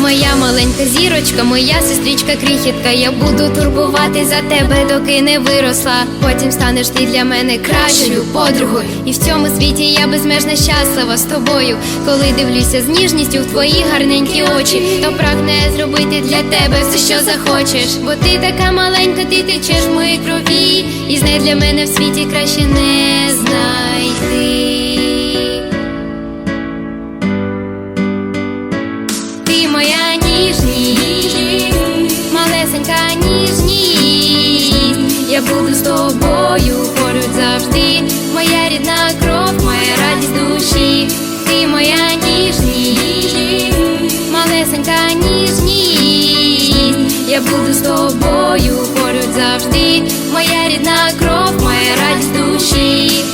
сонечка, зірочка, моя сестричка крихітка. Я буду турбувати за тебе, доки не виросла. Потім станеш ти для мене кращою подругою. І в цьому світі я безмежно щаслива з тобою. Коли дивлюся з ніжністю в твої гарненькі очі, то прагне зробити для тебе все, що захочеш. Бо ти така маленька, ти течеш в моїй крові, і знай для мене в світі краще не знайти. Малесенька ніжність. Я буду з тобою поруч завжди. Моя рідна кров, моя радість душі.